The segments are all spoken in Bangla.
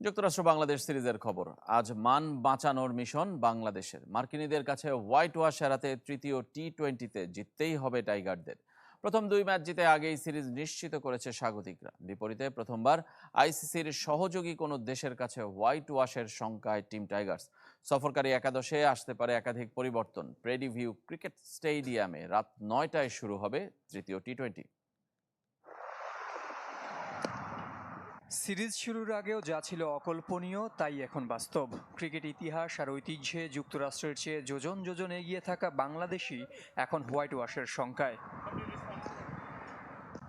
যুক্তরাষ্ট্র বাংলাদেশ সিরিজের খবর। আজ মান বাঁচানোর মিশন বাংলাদেশের। মার্কিনীদের কাছে হোয়াইট ওয়াশ এড়াতে তৃতীয় টি টোয়েন্টিতে জিততেই হবে টাইগারদের। প্রথম দুই ম্যাচ জিতে আগেই সিরিজ নিশ্চিত করেছে স্বাগতিকরা। বিপরীতে প্রথমবার আইসিসির সহযোগী কোনো দেশের কাছে হোয়াইট ওয়াশের সংখ্যায় টিম টাইগার্স। সফরকারী একাদশে আসতে পারে একাধিক পরিবর্তন। প্রেডিভিউ ক্রিকেট স্টেডিয়ামে রাত নয়টায় শুরু হবে তৃতীয় টি টোয়েন্টি সিরিজ শুরুর আগেও যা ছিল অকল্পনীয়, তাই এখন বাস্তব। ক্রিকেট ইতিহাস আর ঐতিহ্যে যুক্তরাষ্ট্রের চেয়ে যোজন যোজন এগিয়ে থাকা বাংলাদেশই এখন হোয়াইট ওয়াশের সংখ্যায়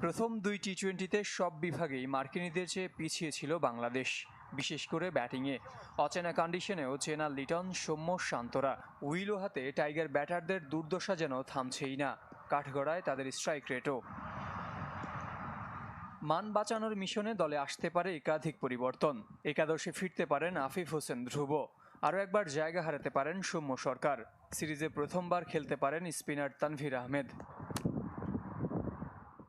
প্রথম দুই টি টোয়েন্টিতে সব বিভাগেই মার্কিনীদের চেয়ে পিছিয়ে ছিল বাংলাদেশ। বিশেষ করে ব্যাটিংয়ে। অচেনা কন্ডিশনেও চেনা লিটন, সৌম্য, শান্তরা। উইলো হাতে টাইগার ব্যাটারদের দুর্দশা যেন থামছেই না। কাঠগড়ায় তাদের স্ট্রাইক রেটও। মান বাঁচানোর মিশনে দলে আসতে পারে একাধিক পরিবর্তন। একাদশে ফিরতে পারেন আফিফ হোসেন ধ্রুব। আরও একবার জায়গা হারাতে পারেন সৌম্য সরকার। সিরিজে প্রথমবার খেলতে পারেন spinner Tanvir Ahmed.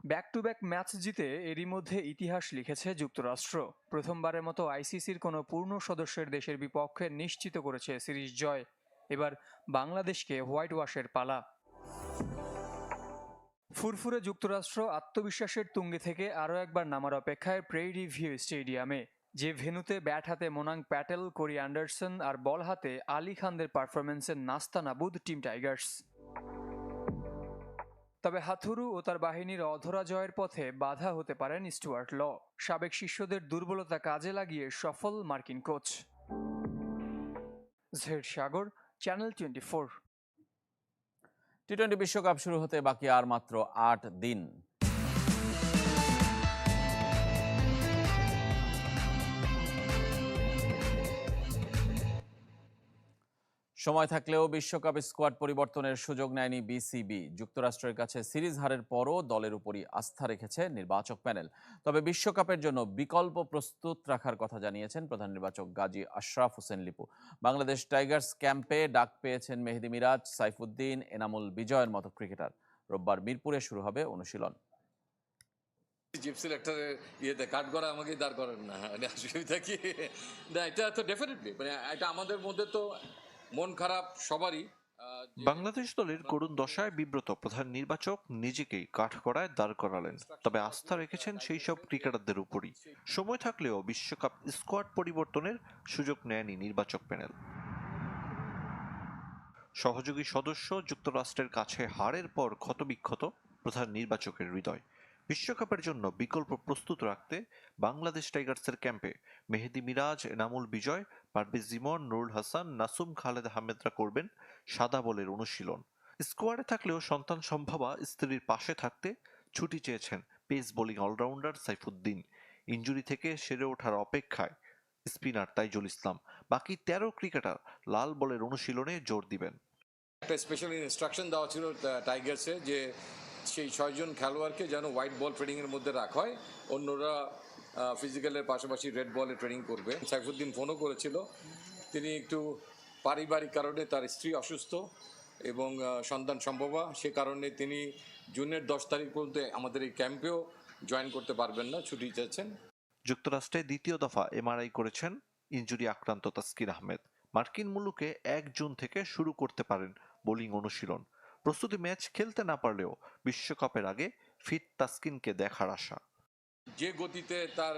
Back to back match জিতে এরই মধ্যে ইতিহাস লিখেছে যুক্তরাষ্ট্র। প্রথমবারের মতো আইসিসির কোনো পূর্ণ সদস্যের দেশের বিপক্ষে নিশ্চিত করেছে সিরিজ জয়। এবার বাংলাদেশকে হোয়াইট ওয়াশের পালা। ফুরফুরে যুক্তরাষ্ট্র আত্মবিশ্বাসের তুঙ্গে থেকে আরও একবার নামার অপেক্ষায় প্রেইরি ভিউ স্টেডিয়ামে, যে ভেন্যুতে ব্যাট হাতে মোনাং প্যাটেল, কোরি অ্যান্ডারসন আর বল হাতে আলী খানদের পারফরমেন্সের নাস্তা নাবুদ টিম টাইগার্স। তবে হাথুরু ও তার বাহিনীর অধরা জয়ের পথে বাধা হতে পারেন স্টুয়ার্ট ল, সাবেক শিষ্যদের দুর্বলতা কাজে লাগিয়ে সফল মার্কিন coach. Zed Sagar, channel twenty T twenty বিশ্বকাপ শুরু হতে বাকি আর মাত্র আট দিন। সময় থাকলেও বিশ্বকাপ স্কোয়াড পরিবর্তনের সুযোগ নেয়নি বিসিবি। যুক্তরাষ্ট্রের কাছে সিরিজ হারের পরও দলের উপরই আস্থা রেখেছে নির্বাচক প্যানেল। তবে বিশ্বকাপের জন্য বিকল্প প্রস্তুত রাখার কথা জানিয়েছেন প্রধান নির্বাচক গাজী আশরাফ হোসেন লিপু। বাংলাদেশ টাইগার্স ক্যাম্পে ডাক পেয়েছেন মেহেদি মিরাজ, সাইফুদ্দিন, এনামুল বিজয়ের মতো ক্রিকেটার। রোববার মিরপুরে শুরু হবে অনুশীলন। চিফ সিলেক্টরের ইয়েতে কাট করা আমাকে দাঁড় করেন না। অসুবিধা কি না, এটা তো ডেফিনেটলি মানে এটা আমাদের মধ্যে তো মন খারাপ সবারই বাংলাদেশ দলের করুণ দশায় বিব্রত প্রধান নির্বাচক নিজেকেই কাঠগড়ায় দাঁড় করালেন। তবে আস্থা রেখেছেন সেই সব ক্রিকেটারদের উপরই। সময় থাকলেও বিশ্বকাপ স্কোয়াড পরিবর্তনের সুযোগ নেয়নি নির্বাচক প্যানেল। সহযোগী সদস্য যুক্তরাষ্ট্রের কাছে হারের পর ক্ষতবিক্ষত প্রধান নির্বাচকের হৃদয়। বিশ্বকাপের জন্য বিকল্প প্রস্তুত রাখতে বাংলাদেশ টাইগার্সের ক্যাম্পে মেহেদি মিরাজ, এনামুল বিজয়, পারভেজ জিমন, নুরুল হাসান, নাসুম খালেদ আহমেদরা করবেন সাদা বলের অনুশীলন। স্কোয়াডে থাকলেও সন্তান সম্ভাবা স্ত্রীর পাশে থাকতে ছুটি চেয়েছেন pace bowling allrounder Saifuddin. Injury থেকে সেরে ওঠার অপেক্ষায় স্পিনার তাইজুল ইসলাম। বাকি তেরো ক্রিকেটার লাল বলের অনুশীলনে জোর দিবেন। একটা স্পেশাল ইনস্ট্রাকশন দেওয়া ছিল টাইগার্সে যে সেই ছয়জন খেলোয়াড়কে যেন হোয়াইট বল ট্রেনিংয়ের মধ্যে রাখা হয়। অন্যরা ফিজিক্যালের পাশাপাশি রেড বলে ট্রেনিং করবে। সাইফুদ্দিন ফোনও করেছিল। তিনি একটু পারিবারিক কারণে তার স্ত্রী অসুস্থ এবং সন্তান সম্ভবা। সে কারণে তিনি জুনের দশ তারিখ পর্যন্ত আমাদের এই ক্যাম্পেও জয়েন করতে পারবেন না, ছুটি চেয়েছেন যুক্তরাষ্ট্রে দ্বিতীয় দফা এমআরআই করেছেন ইনজুরি আক্রান্ত তাসকির আহমেদ। মার্কিন মুলুকে এক জুন থেকে শুরু করতে পারেন বোলিং অনুশীলন। প্রস্তুতি ম্যাচ খেলতে না পারলেও বিশ্বকাপের আগে ফিট তাসকিনকে দেখার আশা। যে গতিতে তার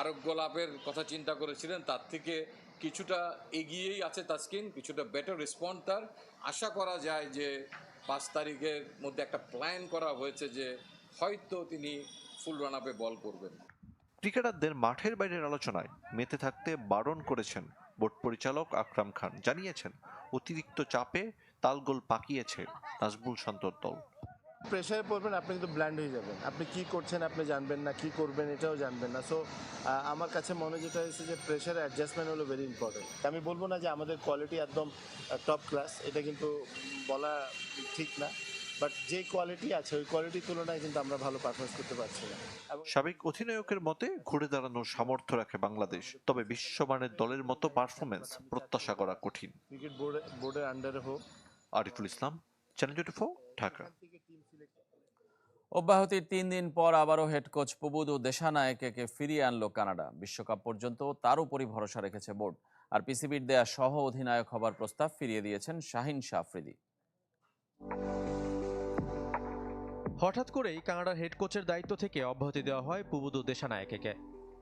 আরোগ্য লাভের কথা চিন্তা করেছিলেন তার থেকে কিছুটা এগিয়েই আছে তাসকিন কিছুটা বেটার রেসপন্ড তার। আশা করা যায় যে পাঁচ তারিখের মধ্যে একটা প্ল্যান করা হয়েছে যে হয়তো তিনি ফুল রান আপে বল করবেন। ক্রিকেটারদের মাঠের বাইরের আলোচনায় মেতে থাকতে বারণ করেছেন বোর্ড পরিচালক আকরাম খান। জানিয়েছেন অতিরিক্ত চাপে তালগোল পাকিয়েছে নাজমুল শান্তর দল। প্রেশারে পড়বেন আপনি কিন্তু ব্ল্যান্ড হয়ে যাবেন। আপনি কি করছেন আপনি জানবেন না কি করবেন এটাও জানবেন না। সো আমার কাছে মনে যেটা হয়েছে যে প্রেশার অ্যাডজাস্টমেন্ট হলো ভেরি ইম্পর্টেন্ট আমি বলব না যে আমাদের কোয়ালিটি একদম টপ ক্লাস এটা কিন্তু বলা ঠিক না। বাট যে কোয়ালিটি আছে ওই কোয়ালিটির তুলনায় কিন্তু আমরা ভালো পারফরমেন্স করতে পারছি না। এবং সাবেক অধিনায়কের মতে ঘুরে দাঁড়ানোর সামর্থ্য রাখে বাংলাদেশ। তবে বিশ্বমানের দলের মতো পারফরমেন্স প্রত্যাশা করা কঠিন। ক্রিকেট বোর্ডে বোর্ডের আন্ডারে হোক আরিফুল ইসলাম চ্যানেল টোয়েন্টি ঢাকা। থেকে অব্যাহতির তিন দিন পর আবারও হেড কোচ পুবুদু দেশানায়কে ফিরিয়ে আনলো কানাডা। বিশ্বকাপ পর্যন্ত তার উপরই ভরসা রেখেছে বোর্ড। আর পিসিবির দেয়া সহ অধিনায়ক হবার প্রস্তাব ফিরিয়ে দিয়েছেন শাহিন শাহ আফ্রিদি হঠাৎ করেই কানাডার হেড কোচের দায়িত্ব থেকে অব্যাহতি দেওয়া হয় পুবুদু দেশানায়কেকে।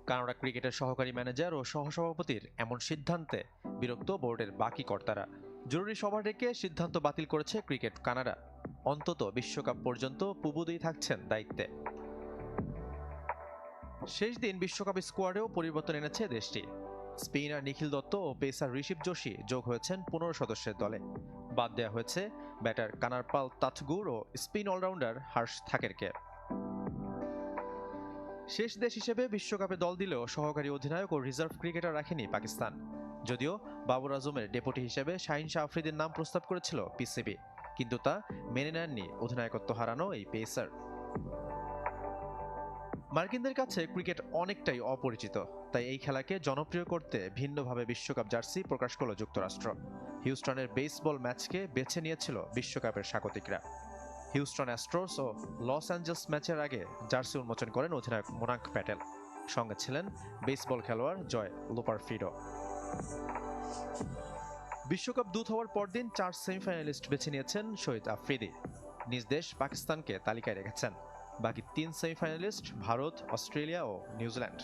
কানাডা ক্রিকেটের সহকারী ম্যানেজার ও সহসভাপতির এমন সিদ্ধান্তে বিরক্ত বোর্ডের বাকি কর্তারা। জরুরি সভা ডেকে সিদ্ধান্ত বাতিল করেছে ক্রিকেট কানাডা। অন্তত বিশ্বকাপ পর্যন্ত পুবুদুই থাকছেন দায়িত্বে। শেষ দিন বিশ্বকাপ স্কোয়াডেও পরিবর্তন এনেছে দেশটি। স্পিনার নিখিল দত্ত ও পেসার ঋষভ যোশী যোগ হয়েছেন পনেরো সদস্যের দলে। বাদ দেওয়া হয়েছে ব্যাটার কানারপাল তাথগুর ও স্পিন অলরাউন্ডার হার্ষ থাকেরকে। শেষ দেশ হিসেবে বিশ্বকাপে দল দিলেও সহকারী অধিনায়ক ও রিজার্ভ ক্রিকেটার রাখেনি পাকিস্তান। যদিও বাবর আজমের ডেপুটি হিসেবে শাহিন শাহ আফ্রিদির নাম প্রস্তাব করেছিল পিসিবি, কিন্তু তা মেনে নেননি অধিনায়কত্ব হারানো এই পেসার। মার্কিনদের কাছে ক্রিকেট অনেকটাই অপরিচিত, তাই এই খেলাকে জনপ্রিয় করতে ভিন্নভাবে বিশ্বকাপ জার্সি প্রকাশ করল যুক্তরাষ্ট্র। হিউস্টনের বেসবল ম্যাচকে বেছে নিয়েছিল বিশ্বকাপের স্বাগতিকরা। হিউস্টন অ্যাস্ট্রোস ও লস অ্যাঞ্জেলস ম্যাচের আগে জার্সি উন্মোচন করেন অধিনায়ক মোনাক প্যাটেল। সঙ্গে ছিলেন বেসবল খেলোয়াড় জয় লোপার ফিডো বিশ্বকাপ দূত হওয়ার পরদিন চার সেমিফাইনালিস্ট বেছে নিয়েছেন শহীদ আফ্রিদি। নিজ দেশ পাকিস্তানকে তালিকায় রেখেছেন। বাকি তিন সেমিফাইনালিস্ট ভারত, অস্ট্রেলিয়া ও New Zealand.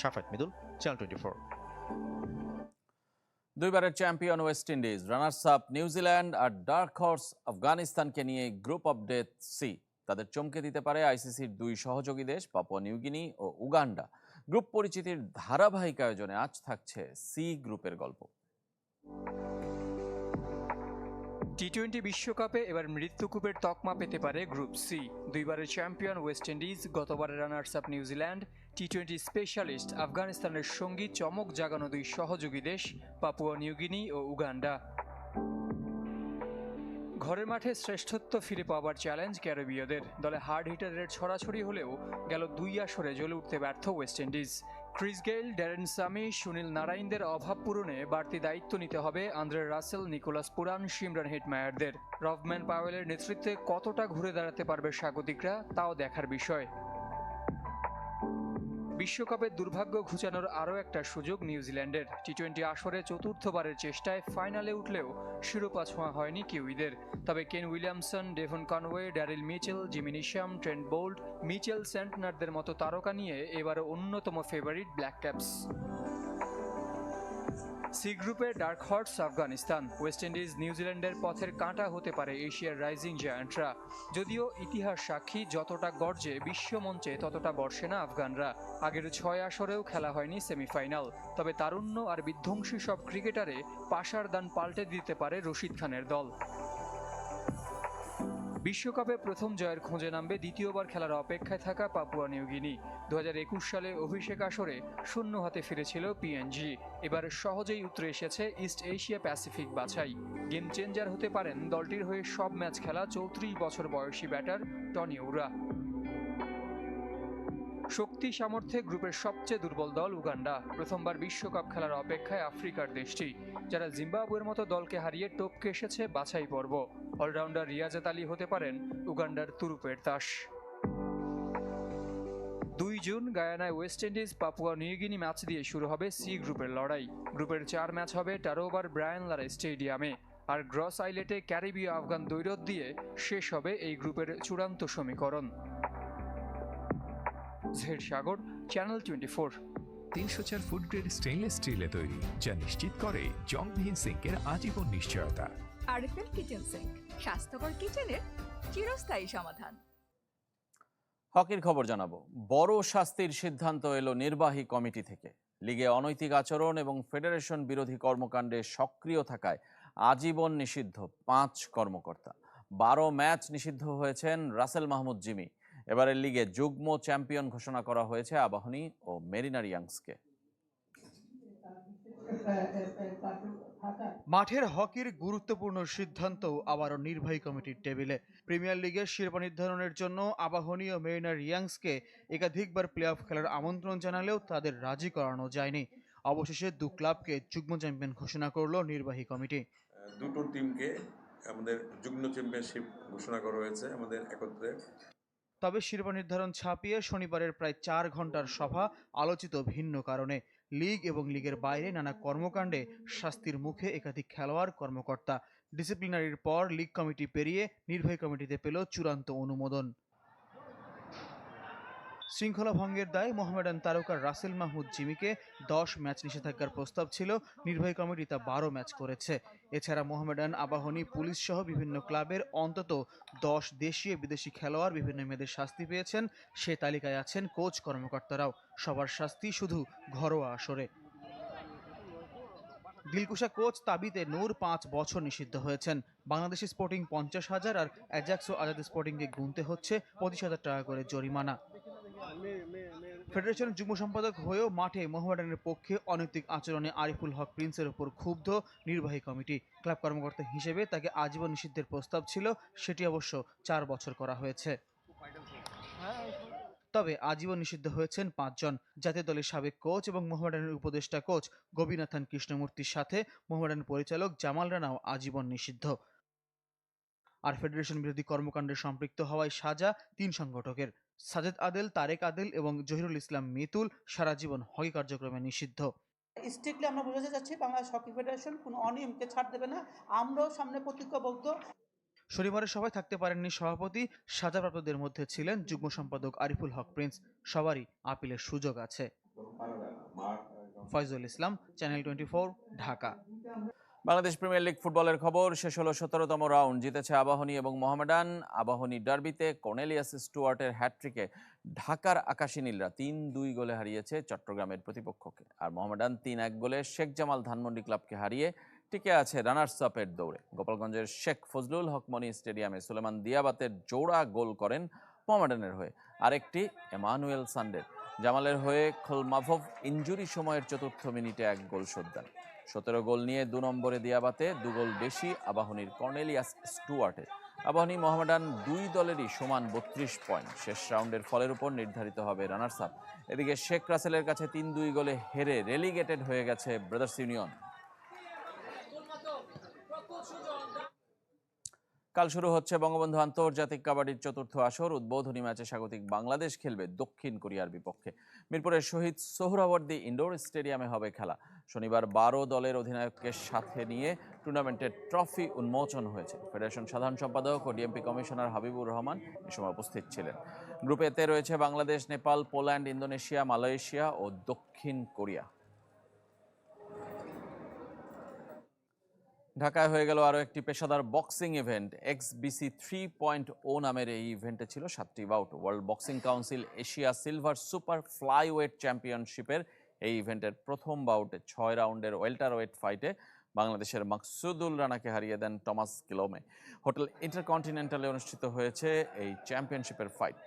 Shafat Midul, channel twenty four. দুইবারের champion West Indies runners up New Zealand আর ডার্ক হর্স আফগানিস্তানকে নিয়ে গ্রুপ ডেথ সি। তাদের চমকে দিতে পারে আইসিসির দুই সহযোগী দেশ, পাপুয়া নিউগিনি ও উগান্ডা। গ্রুপ পরিচিতির ধারাবাহিক আয়োজনে আজ থাকছে সি গ্রুপের গল্প। টি টোয়েন্টি বিশ্বকাপে এবার মৃত্যুকূপের তকমা পেতে পারে গ্রুপ সি। দুইবারের চ্যাম্পিয়ন ওয়েস্ট ইন্ডিজ, গতবারের runners up New Zealand T twenty specialist আফগানিস্তানের সঙ্গী চমক জাগানো দুই সহযোগী দেশ, পাপুয়া নিউগিনি ও উগান্ডা। ঘরের মাঠে শ্রেষ্ঠত্ব ফিরে পাওয়ার চ্যালেঞ্জ ক্যারিবীয়দের। দলে হার্ড হিটারের ছড়াছড়ি হলেও গেল দুই আসরে জ্বলে উঠতে ব্যর্থ West Indies Chris Gayle Darren Sammy Sunil নারায়ণদের অভাব পূরণে বাড়তি দায়িত্ব নিতে হবে Andre Russell Nicholas Pooran Simran হিটমায়ারদের Rovman পাওয়েলের নেতৃত্বে কতটা ঘুরে দাঁড়াতে পারবে স্বাগতিকরা, তাও দেখার বিষয়। বিশ্বকাপে দুর্ভাগ্য ঘুচানোর আরও একটা সুযোগ নিউজিল্যান্ডের। টি টোয়েন্টি আসরে চতুর্থবারের চেষ্টায় ফাইনালে উঠলেও শিরোপা ছোঁয়া হয়নি কিউইদের। তবে Kane Williamson, Devon Conway, Daryl Mitchell জিমিনিশিয়াম Neesham, Trent Boult, Mitchell সেন্টনারদের মতো তারকা নিয়ে এবারও অন্যতম ফেভারিট ব্ল্যাক ক্যাপস। সি গ্রুপে dark horse Afghanistan, West Indies নিউজিল্যান্ডের পথের কাঁটা হতে পারে এশিয়ার রাইজিং জায়ান্টরা। যদিও ইতিহাস সাক্ষী, যতটা গর্জে বিশ্বমঞ্চে ততটা বর্ষে না আফগানরা। আগের ছয় আসরেও খেলা হয়নি সেমিফাইনাল। তবে তারুণ্য আর বিধ্বংসী সব ক্রিকেটারে পাশার দান পাল্টে দিতে পারে রশিদ খানের দল। বিশ্বকাপে প্রথম জয়ের খোঁজে নামবে দ্বিতীয়বার খেলার অপেক্ষায় থাকা পাপুয়া নিউগিনি। দু হাজার একুশ সালে অভিষেক আসরে শূন্য হাতে ফিরেছিল পিএনজি এবার সহজেই উতরে এসেছে ইস্ট এশিয়া প্যাসিফিক বাছাই। গেম চেঞ্জার হতে পারেন দলটির হয়ে সব ম্যাচ খেলা চৌত্রিশ বছর বয়সী ব্যাটার টনি উরা শক্তি সামর্থ্যে গ্রুপের সবচেয়ে দুর্বল দল উগান্ডা। প্রথমবার বিশ্বকাপ খেলার অপেক্ষায় আফ্রিকার দেশটি, যারা জিম্বাবুয়ের মতো দলকে হারিয়ে টপকে এসেছে বাছাই পর্ব। অলরাউন্ডার রিয়াজাত আলী হতে পারেন উগান্ডার তুরুপের তাস। দুই June গায়ানায় West Indies Papua New Guinea match দিয়ে শুরু হবে সি গ্রুপের লড়াই। গ্রুপের চার ম্যাচ হবে টারোবার ব্রায়ান লারা স্টেডিয়ামে। আর গ্রস আইলেটে ক্যারিবীয় আফগান দৈরত দিয়ে শেষ হবে এই গ্রুপের চূড়ান্ত সমীকরণ। জেড সাগর চ্যানেল টোয়েন্টি ফোর। তিনশো চার ফুড গ্রেড স্টেনলেস স্টিলে তৈরি যা নিশ্চিত করে জংবিহীন সিঙ্কের আজীবন নিশ্চয়তা। আরএফএল কিচেন সিঙ্ক স্বাস্থ্যকর কিচেনের চিরস্থায়ী সমাধান। হকির খবর জানাব। বড় শাস্তির সিদ্ধান্ত এলো নির্বাহী কমিটি থেকে। লিগে অনৈতিক আচরণ এবং ফেডারেশন বিরোধী কর্মকাণ্ডে সক্রিয় থাকায় আজীবন নিষিদ্ধ পাঁচ কর্মকর্তা। বারো ম্যাচ নিষিদ্ধ হয়েছেন রাসেল মাহমুদ জিমি। এবারের লিগে যুগ্ম চ্যাম্পিয়ন ঘোষণা করা হয়েছে আবাহনী ও মেরিনার ইয়াংসকে। মাঠের হকির গুরুত্বপূর্ণ সিদ্ধান্ত আবারও নির্বাহী কমিটির টেবিলে। প্রিমিয়ার লিগের শিরোপা নির্ধারণের জন্য আবাহনী ও মেরিনার ইয়াংসকে একাধিকবার প্লে অফ খেলার আমন্ত্রণ জানালেও তাদের রাজি করানো যায়নি। অবশেষে দু ক্লাবকে যুগ্ম চ্যাম্পিয়ন ঘোষণা করল নির্বাহী কমিটি। দুটো টিমকে আমাদের যুগ্ম চ্যাম্পিয়নশিপ ঘোষণা করা হয়েছে আমাদের একত্রে। তবে শিরোপা নির্ধারণ ছাপিয়ে শনিবারের প্রায় চার ঘণ্টার সভা আলোচিত ভিন্ন কারণে। লিগ এবং লিগের বাইরে নানা কর্মকাণ্ডে শাস্তির মুখে একাধিক খেলোয়াড় কর্মকর্তা। ডিসিপ্লিনারির পর লিগ কমিটি পেরিয়ে নির্বাহী কমিটিতে পেল চূড়ান্ত অনুমোদন। শৃঙ্খলা ভঙ্গের দায়ে মোহামেডান তারকা রাসেল মাহমুদ জিমিকে দশ ম্যাচ নিষেধাজ্ঞার প্রস্তাব ছিল। নির্বাহী কমিটি তা বারো ম্যাচ করেছে। এছাড়া মোহামেডান আবাহনী পুলিশ সহ বিভিন্ন ক্লাবের অন্তত দশ দেশীয় বিদেশি খেলোয়াড় বিভিন্ন মেয়েদের শাস্তি পেয়েছেন। সে তালিকায় আছেন কোচ কর্মকর্তারাও। সবার শাস্তি শুধু ঘরোয়া আসরে। দিলকুশা কোচ তাবিতে নূর পাঁচ বছর নিষিদ্ধ হয়েছেন। বাংলাদেশি স্পোর্টিং পঞ্চাশ হাজার আর অ্যাজাক্স ও আজাদ স্পোর্টিংকে গুনতে হচ্ছে পঁচিশ হাজার টাকা করে জরিমানা। ফেডারেশনের যুগ্ম সম্পাদক হয়েও মাঠে মোহামেডানের পক্ষে অনৈতিক আচরণে আরিফুল হক প্রিন্সের উপর ক্ষুব্ধ নির্বাহী কমিটি। ক্লাব কর্মকর্তা হিসেবে তাকে আজীবন নিষিদ্ধের প্রস্তাব ছিল, সেটি অবশ্য চার বছর করা হয়েছে। তবে আজীবন নিষিদ্ধ হয়েছেন পাঁচজন। জাতীয় দলের সাবেক কোচ এবং মোহামেডানের উপদেষ্টা কোচ গোবিনাথন কৃষ্ণমূর্তির সাথে মোহামেডানের পরিচালক জামাল রানাও আজীবন নিষিদ্ধ। আর ফেডারেশন বিরোধী কর্মকাণ্ডে সম্পৃক্ত হওয়ায় সাজা তিন সংগঠকের। সাজেদ আদেল তারেক আদেল এবং জহিরুল ইসলাম মিতুল সারা জীবন হকি কার্যক্রমে নিষিদ্ধ। স্ট্রিক্টলি আমরা বোঝাতে চাচ্ছি বাংলাদেশ হকি ফেডারেশন কোনো অনিয়মকে ছাড় দেবে না। আমরাও সামনে প্রতিজ্ঞাবদ্ধ। শনিবারের সভায় থাকতে পারেননি সভাপতি সাজাপ্রাপ্তদের মধ্যে ছিলেন যুগ্ম সম্পাদক আরিফুল হক প্রিন্স। সবারই আপিলের সুযোগ আছে। Foyzul Islam channel twenty Dhaka. Bangladesh premier league ফুটবলের খবর, শেষ হলো সতেরোতম রাউন্ড। জিতেছে আবাহনী এবং মোহামেডান। আবাহনী ডার্বিতে কর্নেলিয়াস স্টুয়ার্টের হ্যাট্রিকে ঢাকার আকাশী নীলরা তিন দুই গোলে হারিয়েছে চট্টগ্রামের প্রতিপক্ষকে। আর মোহামেডান তিন এক গোলে শেখ জামাল ধানমন্ডি ক্লাবকে হারিয়ে টিকে আছে রানার্স আপের দৌড়ে। গোপালগঞ্জের শেখ ফজলুল হক মনি স্টেডিয়ামে সুলেমান দিয়াবাতের জোড়া গোল করেন মোহামেডানের হয়ে। আরেকটি এমানুয়েল সান্ডের। জামালের হয়ে খোলমাভভ ইঞ্জুরি সময়ের চতুর্থ মিনিটে এক গোল শোধ দেন। সতেরো গোল নিয়ে দু নম্বরে দিয়াবাতে দু গোল বেশি আবাহনীর কর্নেলিয়াস স্টুয়ার্টের। আবাহনী মোহামেডান দুই দলেরই সমান বত্রিশ পয়েন্ট। শেষ রাউন্ডের ফলের উপর নির্ধারিত হবে রানার্স আপ এদিকে শেখ রাসেলের কাছে তিন দুই গোলে হেরে রেলিগেটেড হয়ে গেছে ব্রাদার্স ইউনিয়ন। কাল শুরু হচ্ছে বঙ্গবন্ধু আন্তর্জাতিক কাবাডির চতুর্থ আসর। উদ্বোধনী ম্যাচে স্বাগতিক বাংলাদেশ খেলবে দক্ষিণ কোরিয়ার বিপক্ষে। মিরপুরের শহীদ সোহরাওয়ার্দী ইনডোর স্টেডিয়ামে হবে খেলা। শনিবার বারো দলের অধিনায়ককে সাথে নিয়ে টুর্নামেন্টের ট্রফি উন্মোচন হয়েছে। ফেডারেশন সাধারণ সম্পাদক ও ডিএমপি কমিশনার হাবিবুর রহমান এ সময় উপস্থিত ছিলেন। গ্রুপে এতে রয়েছে Bangladesh, Nepal, Poland, Indonesia, Malaysia ও দক্ষিণ কোরিয়া। ঢাকায় হয়ে গেল আরও একটি পেশাদার boxing event. X BC three point O নামের এই ইভেন্টে ছিল সাতটি bout world boxing council Asia silver super flyweight চ্যাম্পিয়নশিপের এই ইভেন্টের প্রথম বাউটে ছয় রাউন্ডের ওয়েল্টার ওয়েট ফাইটে বাংলাদেশের মাকসুদুল রানাকে হারিয়ে দেন টমাস কিলোমে। হোটেল ইন্টারকন্টিনেন্টালে অনুষ্ঠিত হয়েছে এই চ্যাম্পিয়নশিপের ফাইট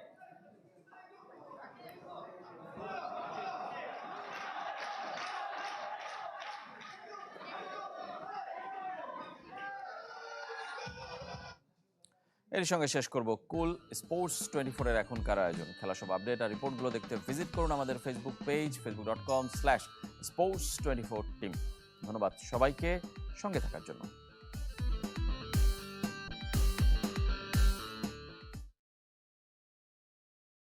এর সঙ্গে শেষ করব কুল স্পোর্টস টোয়েন্টি ফোরের এখনকার আয়োজন। খেলা সব আপডেট আর রিপোর্টগুলো দেখতে ভিজিট করুন আমাদের Facebook page Facebook dot com slash sports twenty four team ধন্যবাদ সবাইকে, সঙ্গে থাকার জন্য।